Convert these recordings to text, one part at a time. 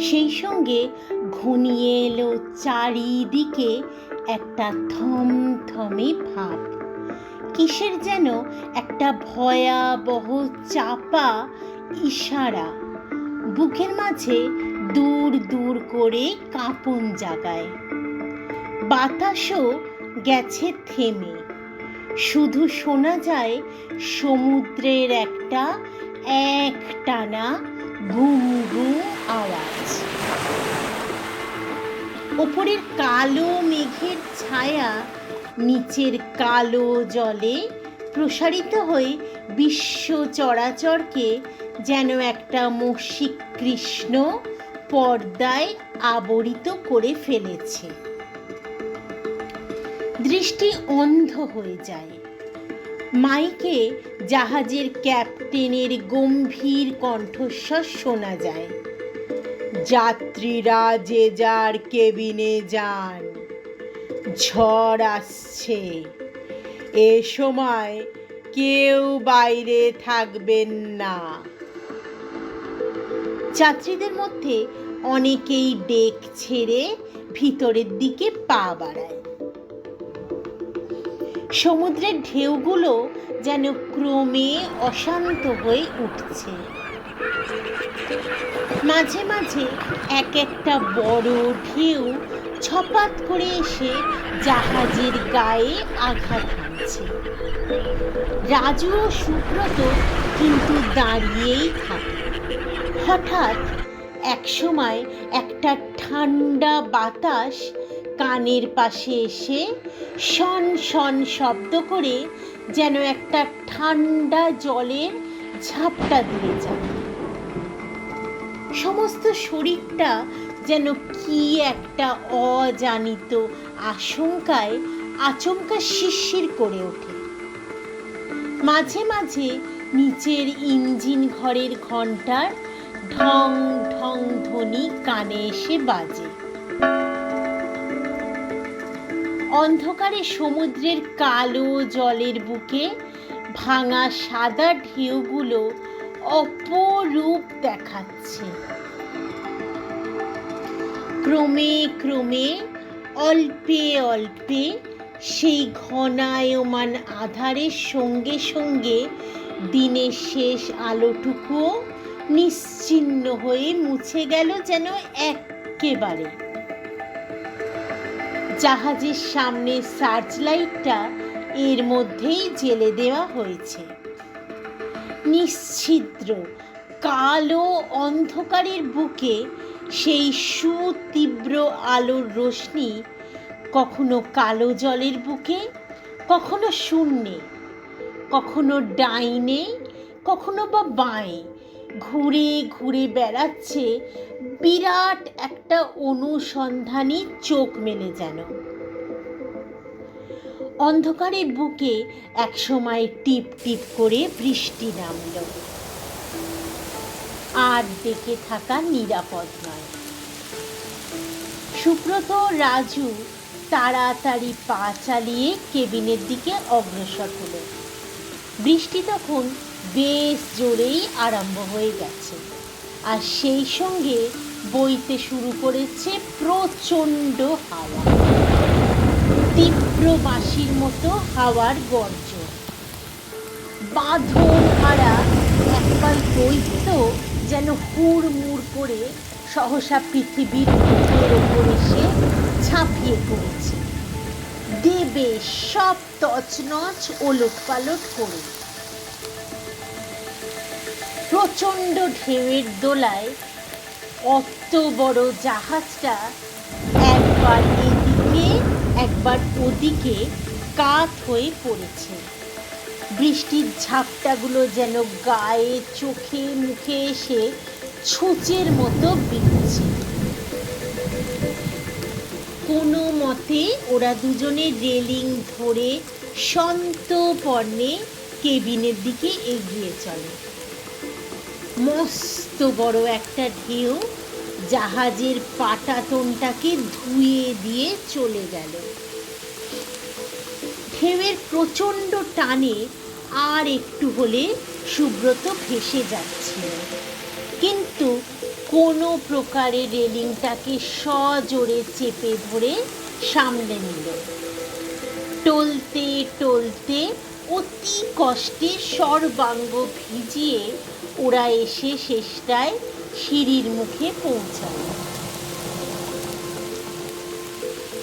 সেই সঙ্গে ঘনিয়ে এলো চারিদিকে একটা থমথমে ভাব। কিসের যেন একটা ভয়াবহ চাপা ইশারা। বুকের মাঝে দূর দূর করে কাঁপন জাগায়। বাতাসও গেছে থেমে। শুধু শোনা যায় সমুদ্রের একটা এক টানা আওয়াজ ওপরের কালো মেঘের ছায়া নিচের কালো জলে প্রসারিত হয়ে বিশ্ব চরাচরকে যেন একটা মসিক কৃষ্ণ পর্দায় আবরিত করে ফেলেছে। দৃষ্টি অন্ধ হয়ে যায়। মাইকে জাহাজের ক্যাপ্টেনের গম্ভীর কণ্ঠস্বর শোনা যায়। যাত্রীরা যে যার কেবিনে যান। ঝড় আসছে। এ সময় কেউ বাইরে থাকবেন না। যাত্রীদের মধ্যে অনেকেই ডেক ছেড়ে ভিতরের দিকে পা বাড়ায়। সমুদ্রের ঢেউগুলো যেন ক্রমে অশান্ত হয়ে উঠছে। মাঝে মাঝে এক একটা বড় ঢেউ ছপাত করে এসে জাহাজের গায়ে আঘাত হানছে। রাজু ও সুব্রত কিন্তু দাঁড়িয়েই থাকে। হঠাৎ একসময় একটা ঠান্ডা বাতাস কানের পাশে এসে শন শন শব্দ করে যেন একটা ঠান্ডা জলের ঝাপটা দিয়ে যায়। সমস্ত শরীরটা যেন কি একটা অজানিত আশঙ্কায় আচমকা শিরশির করে ওঠে। মাঝে মাঝে নিচের ইঞ্জিন ঘরের ঘণ্টার ঢং ঢং ধ্বনি কানে এসে বাজে। অন্ধকারে সমুদ্রের কালো জলের বুকে ভাঙা সাদা ঢেউগুলো অপরূপ দেখাচ্ছে। ক্রমে ক্রমে, অল্পে অল্পে সেই ঘনায়মান আধারের সঙ্গে সঙ্গে দিনের শেষ আলোটুকুও নিশ্চিন্ন হয়ে মুছে গেল যেন একেবারে। জাহাজের সামনে সার্চ লাইটটা এর মধ্যেই জেলে দেওয়া হয়েছে। নিশ্ছিদ্র, কালো অন্ধকারের বুকে সেই সুতীব্র আলোর রশ্মি কখনো কালো জলের বুকে, কখনো শূন্যে, কখনো ডাইনে, কখনো বা বাঁয়ে ঘুরে ঘুরে বেড়াচ্ছে, বিরাট একটা অনুসন্ধানী চোখ মেলে যেন। অন্ধকারের বুকে একসময় টিপ টিপ করে বৃষ্টি নামল। আর ডেকে থাকা নিরাপদ নয়। সুব্রত, রাজু তাড়াতাড়ি পা চালিয়ে কেবিনের দিকে অগ্রসর হলো। বৃষ্টি তখন বেশ জোরেই আরম্ভ হয়ে গেছে। আর সেই সঙ্গে বইতে শুরু করেছে প্রচণ্ড হাওয়া। তীব্র বাঁশির মতো হাওয়ার গর্জন বাঁধন হারা একবার দৈত্য যেন হুড়মুড় করে সহসা পৃথিবীর মুখের ওপর এসে ঝাঁপিয়ে পড়েছে। দেবে সব তছনছ ওলট পালট করে। প্রচণ্ড ঢেউয়ের দোলায় অত বড় জাহাজটা একবার এদিকে, একবার ওদিকে কাত হয়ে পড়েছে। বৃষ্টির ঝাপটাগুলো যেন গায়ে, চোখে, মুখে এসে ছুঁচের মতো বিঁধছে কোনো মতে ওরা দুজনে রেলিং ধরে সন্তপর্ণে কেবিনের দিকে এগিয়ে চলে। মস্ত বড় একটা ঢেউ জাহাজের পাটাতনটাকে ধুয়ে দিয়ে চলে গেল। ঢেউয়ের প্রচণ্ড টানে আর একটু হলে সুব্রত ভেসে যাচ্ছিল। কিন্তু কোনো প্রকারে রেলিংটাকে সজোরে চেপে ধরে সামলে নিল। টলতে টলতে অতি কষ্টে সর্বাঙ্গ ভিজিয়ে ওরা এসে শেষটায় সিঁড়ির মুখে পৌঁছালো।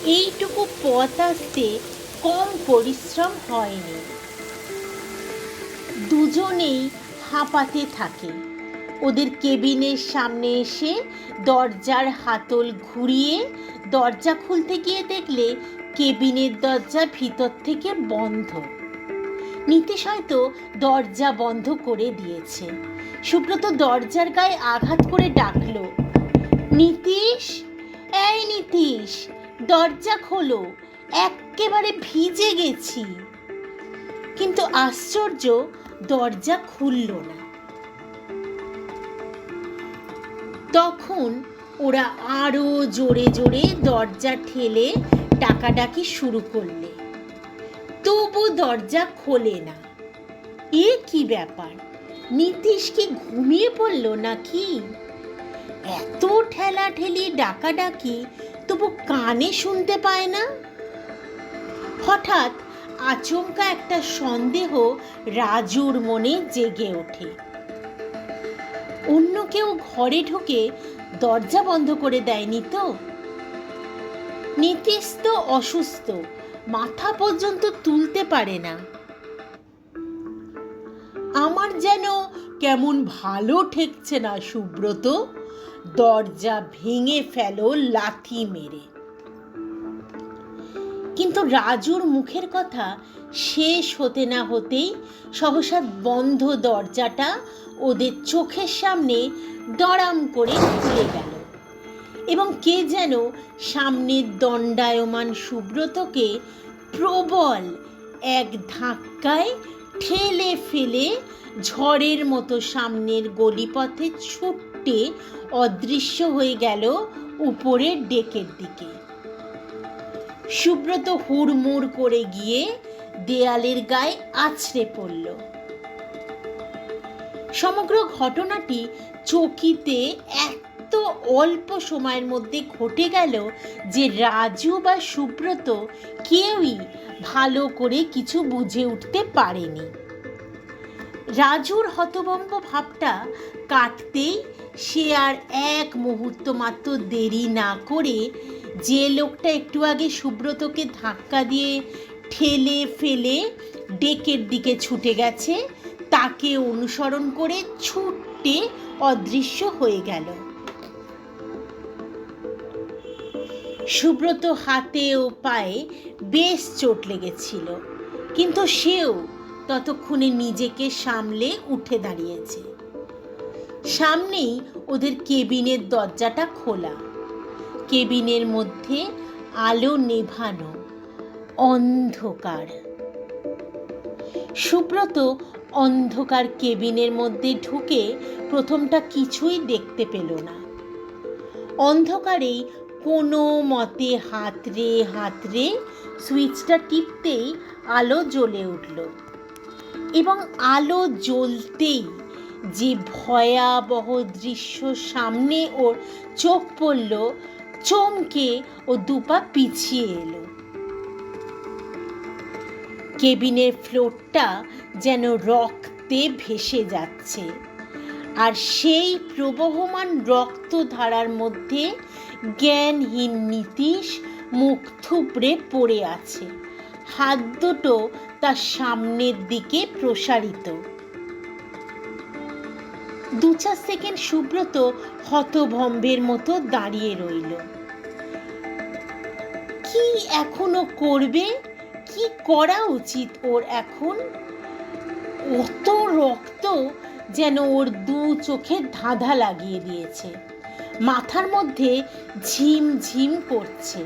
এইটুকু পথ আসতে কম পরিশ্রম হয়নি। দুজনেই হাঁপাতে থাকে। ওদের কেবিনের সামনে এসে দরজার হাতল ঘুরিয়ে দরজা খুলতে গিয়ে দেখলে কেবিনের দরজা ভিতর থেকে বন্ধ। নীতিশ হয়তো দরজা বন্ধ করে দিয়েছে। সুব্রত দরজার গায়ে আঘাত করে ডাকলো, নীতিশ, এই নীতিশ, দরজা খোলো, এক্কেবারে ভিজে গেছি। কিন্তু আশ্চর্য, দরজা খুলল না। তখন ওরা আরও জোরে জোরে দরজা ঠেলে ডাকাডাকি শুরু করলে। তবু দরজা খোলে না। এ কি ব্যাপার? নীতিশ কি ঘুমিয়ে পড়ল নাকি? এত ঠেলা ঠেলি ডাকাডাকি, তবু কানে শুনতে পায় না? হঠাৎ আচমকা একটা সন্দেহ রাজুর মনে জেগে ওঠে। অন্য কেউ ঘরে ঢুকে দরজা বন্ধ করে দেয়নি তো? নীতিশ তো অসুস্থ, মাথা পর্যন্ত তুলতে পারে না। আমার যেন কেমন ভালো ঠেকছে না সুব্রত। দরজা ভেঙে ফেলো লাথি মেরে। কিন্তু রাজুর মুখের কথা শেষ হতে না হতেই সহসা বন্ধ দরজাটা ওদের চোখের সামনে দড়াম করে খুলে গেল। এবং কে যেন সামনের দণ্ডায়মান সুব্রতকে প্রবল এক ধাক্কায় ঠেলে ফেলে ঝড়ের মতো সামনের গলিপথে ছুটে অদৃশ্য হয়ে গেল উপরের ডেকের দিকে। সুব্রত হুড়মুড় করে গিয়ে দেয়ালের গায়ে আছড়ে পড়ল। সমগ্র ঘটনাটি চকিতে এত অল্প সময়ের মধ্যে ঘটে গেল যে রাজু বা সুব্রত কেউই ভালো করে কিছু বুঝে উঠতে পারেনি। রাজুর হতভম্ব ভাবটা কাটতেই সে আর এক মুহূর্ত মাত্র দেরি না করে যে লোকটা একটু আগে সুব্রতকে ধাক্কা দিয়ে ঠেলে ফেলে ডেকের দিকে ছুটে গেছে, তাকে অনুসরণ করে ছুটে অদৃশ্য হয়ে গেল। সুব্রত হাতে ও পায়ে বেশ চোট লেগেছিল, কিন্তু সেও ততক্ষণে নিজেকে সামলে উঠে দাঁড়িয়েছে। সামনেই ওদের কেবিনের দরজাটা খোলা। কেবিনের মধ্যে আলো নেভানো অন্ধকার। সুব্রত অন্ধকার কেবিনের মধ্যে ঢুকে প্রথমটা কিছুই দেখতে পেল না। অন্ধকারেই কোনো মতে হাতড়ে হাতড়ে সুইচটা টিপতেই আলো জ্বলে উঠল। এবং আলো জ্বলতেই যে ভয়াবহ দৃশ্য সামনে ওর চোখ পড়ল, চমকে ও দুপা পিছিয়ে এলো। কেবিনের ফ্লোরটা যেন রক্তে ভেসে যাচ্ছে। আর সেই প্রবহমান রক্তধারার মধ্যে জ্ঞানহীন নীতিশ মুখ থুবড়ে পড়ে আছে। হাত দুটো তার সামনের দিকে প্রসারিত। দু চার সেকেন্ড সুব্রত হতভম্বের মতো দাঁড়িয়ে রইল। কি এখনও করবে? কি করা উচিত ওর এখন? অত রক্ত যেন ওর দু চোখে ধাঁধা লাগিয়ে দিয়েছে। মাথার মধ্যে ঝিম ঝিম করছে।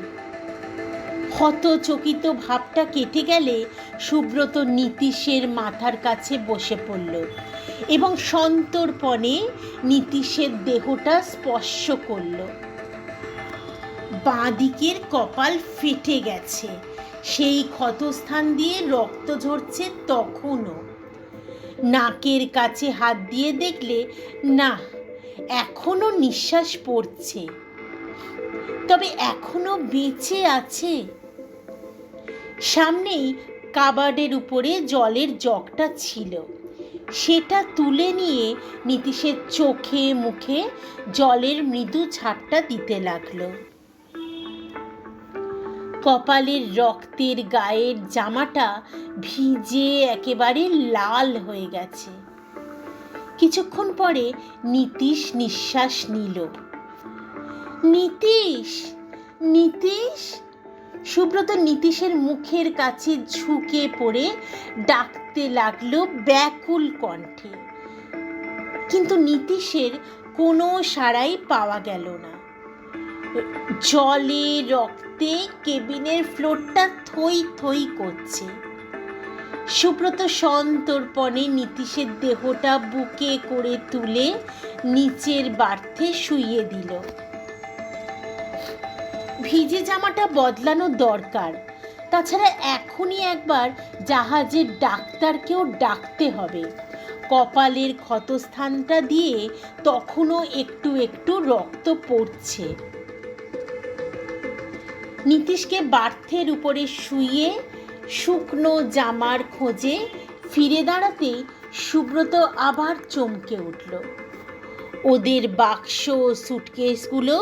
হতচকিত ভাবটা কেটে গেলে সুব্রত নীতিশের মাথার কাছে বসে পড়ল এবং সন্তর্পণে নীতিশের দেহটা স্পর্শ করল। বাঁ দিকের কপাল ফেটে গেছে। সেই ক্ষতস্থান দিয়ে রক্ত ঝরছে তখনও। নাকের কাছে হাত দিয়ে দেখলে, না এখনও নিঃশ্বাস পড়ছে। তবে এখনও বেঁচে আছে। সামনেই কাবার্ডের উপরে জলের জগটা ছিল। সেটা তুলে নিয়ে নীতিশের চোখে মুখে জলের মৃদু ছাটটা দিতে লাগল। কপালের রক্তের গায়ের জামাটা ভিজে একেবারে লাল হয়ে গেছে। কিছুক্ষণ পরে নীতিশ নিঃশ্বাস নিল। নীতিশ নীতিশ? সুব্রত নীতিশের মুখের কাছে ঝুঁকে পড়ে ডাকতে লাগল ব্যাকুল কণ্ঠে। কিন্তু নীতিশের কোনো সাড়াই পাওয়া গেল না। জলে রক্তে কেবিনের ফ্লোরটা থই থই করছে। সুব্রত সন্তর্পণে নীতিশের দেহটা বুকে করে তুলে নিচের বার্থে শুইয়ে দিল। ভিজে জামাটা বদলানো দরকার। তাছাড়া এখনই একবার জাহাজের ডাক্তারকেও ডাকতে হবে। কপালের ক্ষতস্থানটা দিয়ে তখনও একটু একটু রক্ত পড়ছে। নীতিশকে বার্থের উপরে শুইয়ে শুকনো জামার খোঁজে ফিরে দাঁড়াতেই সুব্রত আবার চমকে উঠল। ওদের বাক্স সুটকেসগুলো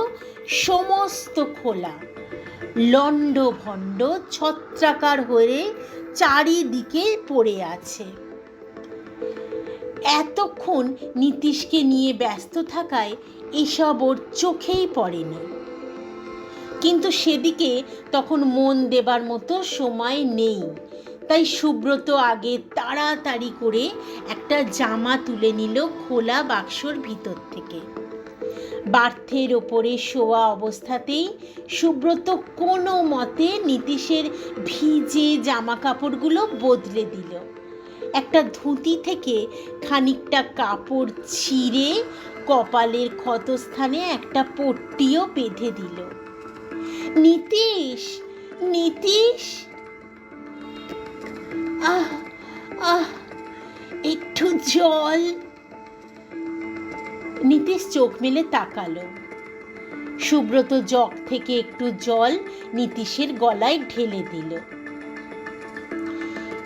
সমস্ত খোলা। লণ্ড ভণ্ড ছত্রাকার হয়ে চারিদিকে পড়ে আছে। এতক্ষণ নীতিশকে নিয়ে ব্যস্ত থাকায় এসব ওর চোখেই পড়েনি। কিন্তু সেদিকে তখন মন দেবার মতো সময় নেই। তাই সুব্রত আগে তাড়াতাড়ি করে একটা জামা তুলে নিল খোলা বাক্সর ভিতর থেকে। বার্থের ওপরে শোয়া অবস্থাতেই সুব্রত কোনো মতে নীতিশের ভিজে জামা কাপড়গুলো বদলে দিল। একটা ধুতি থেকে খানিকটা কাপড় ছিঁড়ে কপালের ক্ষতস্থানে একটা পট্টিও বেঁধে দিল। নীতিশ নীতিশ। একটু জল। নীতিশ চোখ মেলে তাকালো। সুব্রত জগ থেকে একটু জল নীতিশের গলায় ঢেলে দিল।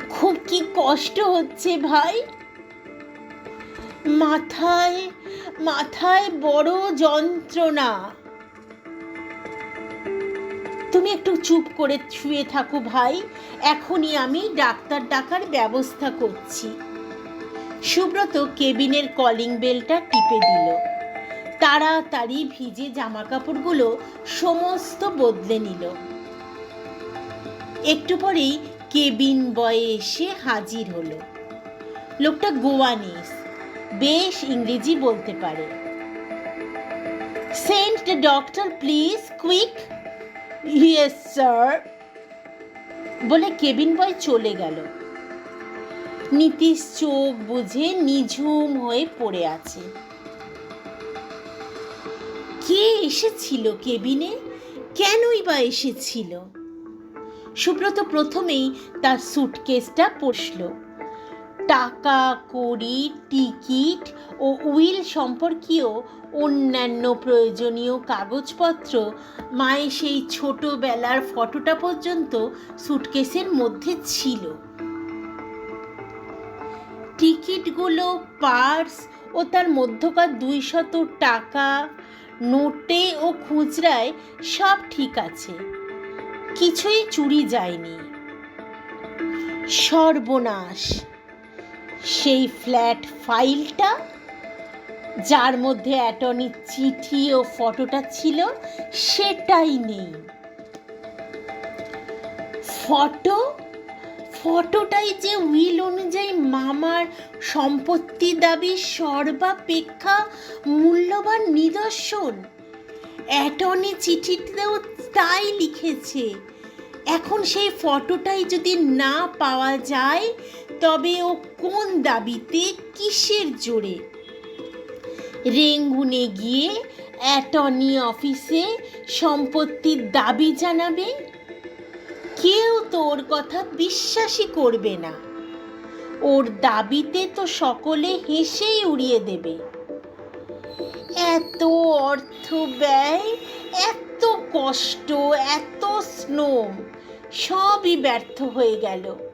খুব কি কষ্ট হচ্ছে ভাই। মাথায় মাথায় বড় যন্ত্রণা। তুমি একটু চুপ করে শুয়ে থাকো ভাই। এখনই আমি ডাক্তার ডাকার ব্যবস্থা করছি। সুব্রত কেবিনের কলিং বেলটা টিপে দিল। তাড়াতাড়ি ভিজে জামা কাপড়গুলো সমস্ত বদলে নিল। একটু পরেই কেবিন বয়ে এসে হাজির হলো। লোকটা গোয়ানিস বেশ ইংরেজি বলতে পারে। Send doctor, please, quick. Yes sir বলে কেবিন বয় চলে গেল। নীতিশ চোখ বুঝে নিঝুম হয়ে পড়ে আছে। কে এসেছিল কেবিনে? কেনই বা এসেছিল? সুব্রত প্রথমেই তার সুটকেসটা পড়ল টাকা, কড়ি, টিকিট ও উইল সম্পর্কীয় অন্যান্য প্রয়োজনীয় কাগজপত্র মায়ের সেই ছোটবেলার ফটোটা পর্যন্ত সুটকেসের মধ্যে ছিল। টিকিটগুলো, পার্স ও তার মধ্যকার দুইশত টাকা, নোটে ও খুচরায় সব ঠিক আছে। কিছুই চুরি যায়নি। সর্বনাশ। সেই ফ্ল্যাট ফাইলটা, যার মধ্যে অ্যাটর্নির চিঠি ও ফটোটা ছিল, সেটাই নেই। ফটো? ফটোটাই যে উইল অনুযায়ী মামার সম্পত্তি দাবি, সর্বাপেক্ষা মূল্যবান নিদর্শন। অ্যাটর্নি চিঠিতেও তাই লিখেছে, এখন সেই ফটোটাই যদি না পাওয়া যায় তবে ও কোন দাবিতে কিসের জোরে? রেঙ্গুনে গিয়ে অ্যাটর্নি অফিসে সম্পত্তির দাবি জানাবে? কেউ তো ওর কথা বিশ্বাসই করবে না। ওর দাবিতে তো সকলে হেসেই উড়িয়ে দেবে। এত অর্থ ব্যয়, এত কষ্ট, এত স্নো সবই ব্যর্থ হয়ে গেল।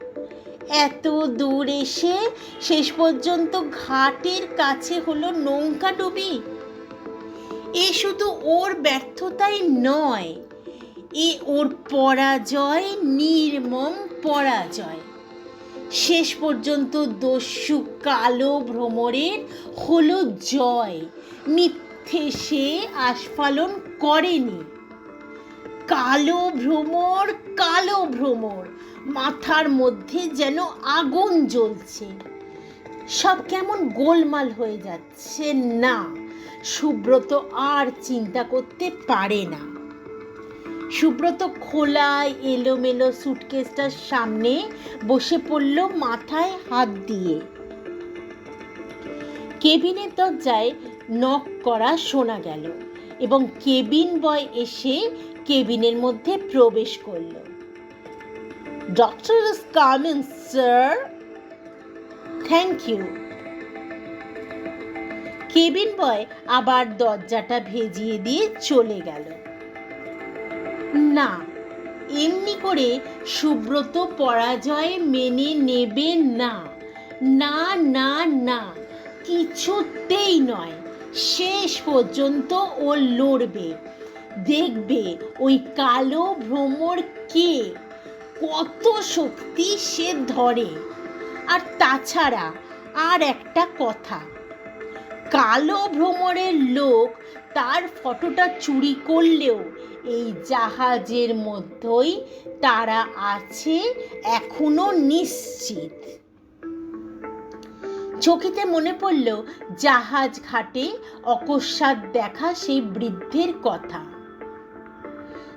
এত দূর এসে শেষ পর্যন্ত ঘাটের কাছে হলো নৌকা ডুবি। এ শুধু ওর ব্যর্থতাই নয়, এ ওর পরাজয়, নির্মম পরাজয়। শেষ পর্যন্ত দস্যু কালো ভ্রমরের হলো জয়, মিথ্যে সে আস্ফালন করেনি। কালো ভ্রমর কালো ভ্রমর মাথার মধ্যে যেন আগুন জ্বলছে। সব কেমন গোলমাল হয়ে যাচ্ছে। না, সুব্রত আর চিন্তা করতে পারে না। সুব্রত খোলা এলোমেলো সুটকেসটার সামনে বসে পড়ল মাথায় হাত দিয়ে। কেবিনের দরজায় নক করা শোনা গেল এবং কেবিন বয় এসে কেবিনের মধ্যে প্রবেশ করল। Doctor is coming sir thank you cabin boy আবার দরজাটা ভেজিয়ে দিয়ে চলে গেল। না, এমনি করে সুব্রত পরাজয় মেনে নেবে না। না না না, কিছুতেই নয়। শেষ পর্যন্ত ও লড়বে। দেখবে ওই কালো ভ্রমর কে? কত শক্তি সে ধরে। আর তাছাড়া আর একটা কথা, কালো ভ্রমণের লোক তার ফটোটা চুরি করলেও এই জাহাজের মধ্যেই তারা আছে এখনও নিশ্চিত। চোখেতে মনে পড়ল, জাহাজ ঘাটে অকস্মাৎ দেখা সেই বৃদ্ধের কথা।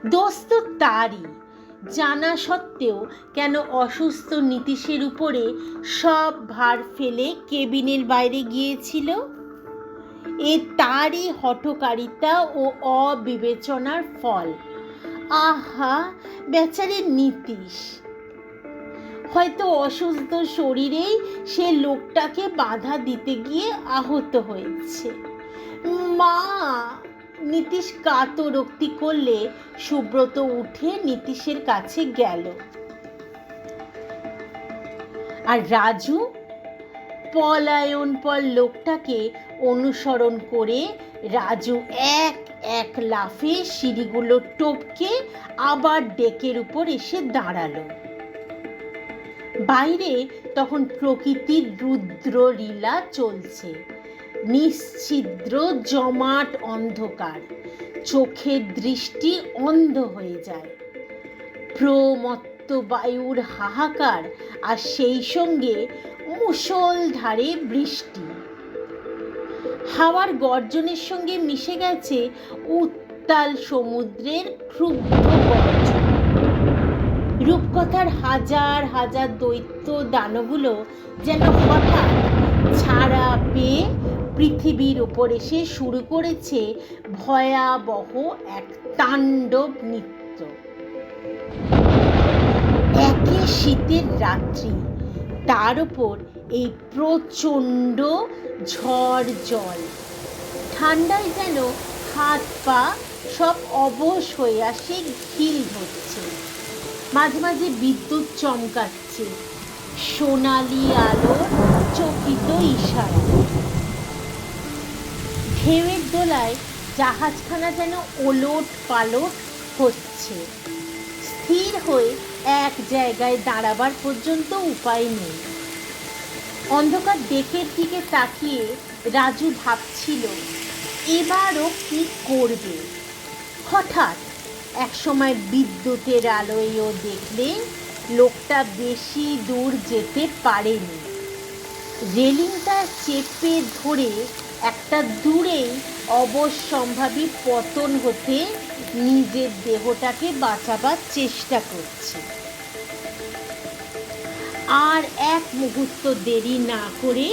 দোস্ত তারই জানা সত্ত্বেও কেন অসুস্থ নীতিশের উপরে সব ভার ফেলে কেবিনের বাইরে গিয়েছিল? এ তারই হঠকারিতা ও অবিবেচনার ফল। আহা, বেচারে নীতিশ। হয়তো অসুস্থ শরীরেই সে লোকটাকে বাধা দিতে গিয়ে আহত হয়েছে। মা! নীতিশ কাতরোক্তি করলে সুব্রত উঠে নীতিশের কাছে গেল। আর রাজু পলায়ন পর লোকটাকে অনুসরণ করে রাজু এক এক লাফে সিঁড়িগুলো টপকে আবার ডেকের উপর এসে দাঁড়াল। বাইরে তখন প্রকৃতির রুদ্র লীলা চলছে। নিশ্ছিদ্র জমাট অন্ধকার। চোখের দৃষ্টি অন্ধ হয়ে যায়। প্রমত্ত বায়ুর হাহাকার আর সেই সঙ্গে মুষলধারে বৃষ্টি। হাওয়ার গর্জনের সঙ্গে মিশে গেছে উত্তাল সমুদ্রের ক্ষুব্ধ গর্জন। রূপকথার হাজার হাজার দৈত্য দানগুলো যেন হঠাৎ ছাড়া পেয়ে পৃথিবীর ওপর এসে শুরু করেছে ভয়াবহ এক তাণ্ডব নৃত্য। একে শীতের রাত্রি, তার উপর এই প্রচণ্ড ঝড় জল। ঠান্ডায় যেন হাত পা সব অবশ হয়ে আসে, ঘিল ধরছে। মাঝে মাঝে বিদ্যুৎ চমকাচ্ছে। সোনালি আলোর চকিত ইশারা। ঢেউয়ের দোলায় জাহাজখানা যেন ওলট পালট হচ্ছে। স্থির হয়ে এক জায়গায় দাঁড়াবার পর্যন্ত উপায় নেই। অন্ধকার ডেকের দিকে তাকিয়ে রাজু ভাবছিল, এবারও কি করবে? হঠাৎ একসময় বিদ্যুতের আলোয়ও দেখলে লোকটা বেশি দূর যেতে পারেনি। রেলিংটা চেপে ধরে একটা দূরেই অবশ্যম্ভাবী পতন হতে নিজের দেহটাকে বাঁচাবার চেষ্টা করছে। আর এক মুহূর্ত দেরি না করে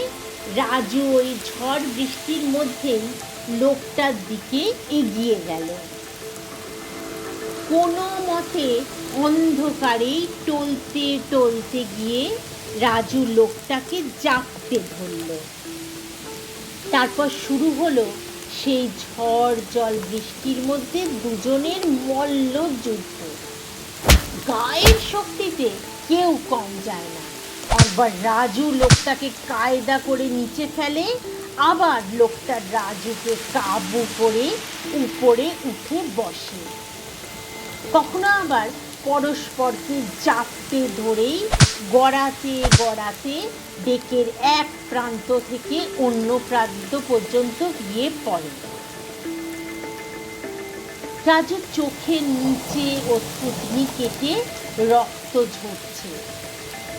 রাজু ওই ঝড় বৃষ্টির মধ্যেই লোকটার দিকে এগিয়ে গেল। কোনো মতে অন্ধকারেই টলতে টলতে গিয়ে রাজু লোকটাকে জাপতে ধরল। তারপর শুরু হলো সেই ঝড় জল বৃষ্টির মধ্যে দুজনের মল্ল যুদ্ধ। গায়ের শক্তিতে কেউ কম যায় না। একবার রাজু লোকটাকে কায়দা করে নিচে ফেলে, আবার লোকটা রাজুকে কাবু করে উপরে উঠে বসে। কখনো আবার পরস্পরকে জাপটে ধরেই গড়াতে গড়াতে ডেকের এক প্রান্ত থেকে অন্য প্রান্ত পর্যন্ত গিয়ে পড়ে। রাজুর চোখের নিচে ও থুতনি কেটে রক্ত ঝরছে।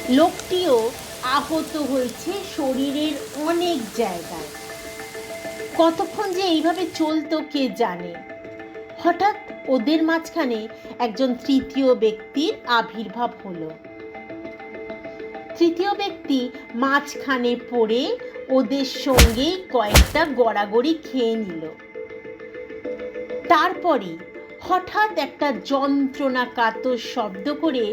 লোকটিও আহত হয়েছে শরীরের অনেক জায়গায়। কতক্ষণ যে এইভাবে চলতো কে জানে? হঠাৎ ওদের মাঝখানে একজন তৃতীয় ব্যক্তির আবির্ভাব হলো। তৃতীয় ব্যক্তি মাঝখানে পড়ে ওদের সঙ্গে কয়েকটা গড়াগড়ি খেয়ে নিল। তারপরে হঠাৎ একটা যন্ত্রণা কাতর শব্দ করে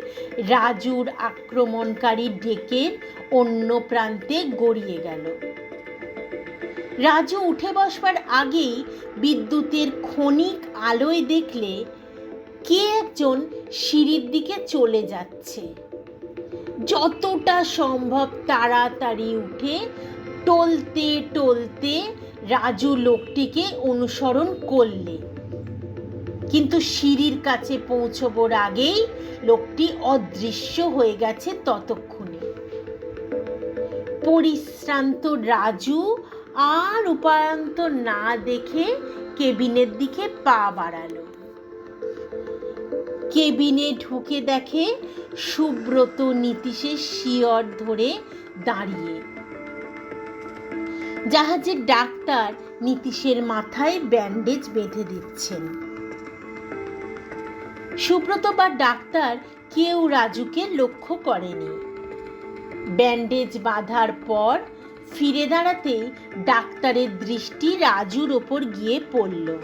রাজুর আক্রমণকারী ডেকের অন্য প্রান্তে গড়িয়ে গেল। রাজু উঠে বসবার আগেই বিদ্যুতের ক্ষণিক আলোয় দেখলে কে একজন সিঁড়ির দিকে চলে যাচ্ছে। যতটা সম্ভব তাড়াতাড়ি উঠে টলতে টলতে রাজু লোকটিকে অনুসরণ করলে। কিন্তু সিঁড়ির কাছে পৌঁছবার আগেই লোকটি অদৃশ্য হয়ে গেছে ততক্ষণে। পরিশ্রান্ত রাজু আর উপায়ন্ত না দেখে কেবিনের দিকে পা বাড়ালো। কেবিনে ঢুকে দেখে সুব্রত নীতিশের শিয়র ধরে দাঁড়িয়ে। জাহাজের ডাক্তার নীতিশের মাথায় ব্যান্ডেজ বেঁধে দিচ্ছেন। সুব্রত বা ডাক্তার কেউ রাজুকে লক্ষ্য করেনি। ব্যান্ডেজ বাঁধার পর ফিরে দাঁড়াতেই ডাক্তারের দৃষ্টি রাজুর ওপর গিয়ে পড়ল।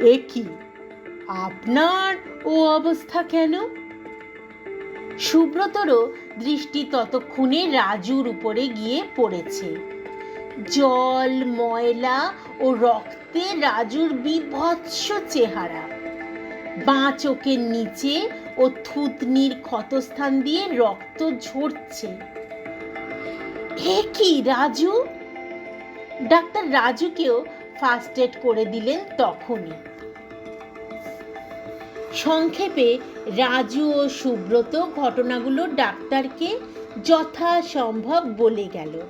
এ কি? আপনার ও অবস্থা কেন? সুব্রতরও দৃষ্টি ততক্ষণে রাজুর উপরে গিয়ে পড়েছে। জল, ময়লা ও রক্তে রাজুর বিভৎস চেহারা। বাঁ চোখের নিচে ও থুতনির ক্ষতস্থান দিয়ে রক্ত ঝরছে। হে কি, রাজু? ডাক্তার রাজুকেও ফার্স্ট এড করে দিলেন তখনই। সংক্ষেপে রাজু ও সুব্রত ঘটনাগুলো ডাক্তারকে যথাসম্ভব বলে গেল।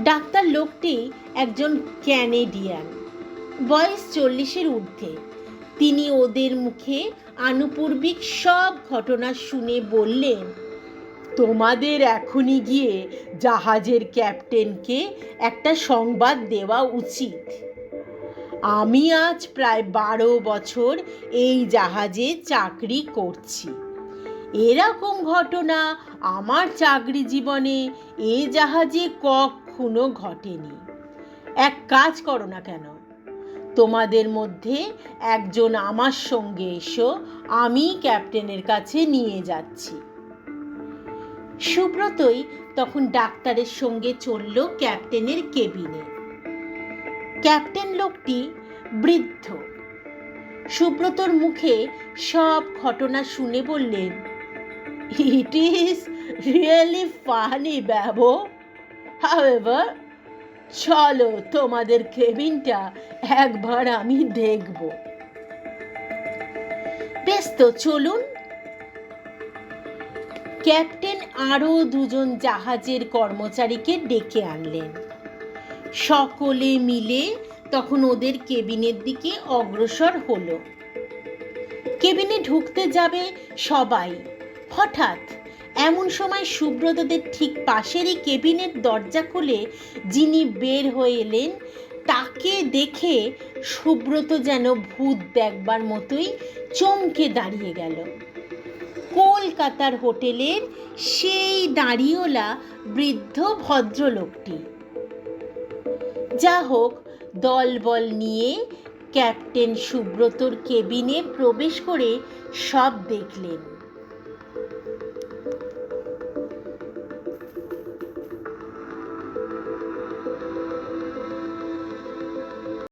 ডাক্তার লোকটি একজন ক্যানেডিয়ান বয়স চল্লিশের ঊর্ধ্বে। তিনি ওদের মুখে আনুপূর্বিক সব ঘটনা শুনে বললেন তোমাদের এখনই গিয়ে জাহাজের ক্যাপ্টেনকে একটা সংবাদ দেওয়া উচিত। আমি আজ প্রায় বারো বছর এই জাহাজে চাকরি করছি। এরকম ঘটনা আমার চাকরি জীবনে এ জাহাজে কখনো ঘটেনি। এক কাজ করো না কেন। তোমাদের মধ্যে একজন আমার সঙ্গে এসো, আমি ক্যাপ্টেনের কাছে নিয়ে যাচ্ছি। সুব্রতই তখন ডাক্তারের সঙ্গে চলল ক্যাপ্টেনের কেবিনে। ক্যাপ্টেন লোকটি বৃদ্ধ। সুব্রতর মুখে সব ঘটনা শুনে বললেন ইট ইজ রিয়েলি ফানি ব্যাবো হাওয়েভার চলো তোমাদের কেবিনটা একবার আমি দেখব। বেশ তো, চলুন। ক্যাপ্টেন আরও দুজন জাহাজের কর্মচারীকে ডেকে আনলেন। সকলে মিলে তখন ওদের কেবিনের দিকে অগ্রসর হলো। কেবিনে ঢুকতে যাবে সবাই। হঠাৎ এমন সময় সুব্রতদের ঠিক পাশেরই কেবিনের দরজা খুলে যিনি বের হয়ে এলেন, তাকে দেখে সুব্রত যেন ভূত দেখবার মতোই চমকে দাঁড়িয়ে গেল। কলকাতার হোটেলের সেই দাঁড়িওলা বৃদ্ধ ভদ্রলোকটি। যা হোক দলবল নিয়ে ক্যাপ্টেন সুব্রতর কেবিনে প্রবেশ করে সব দেখলেন।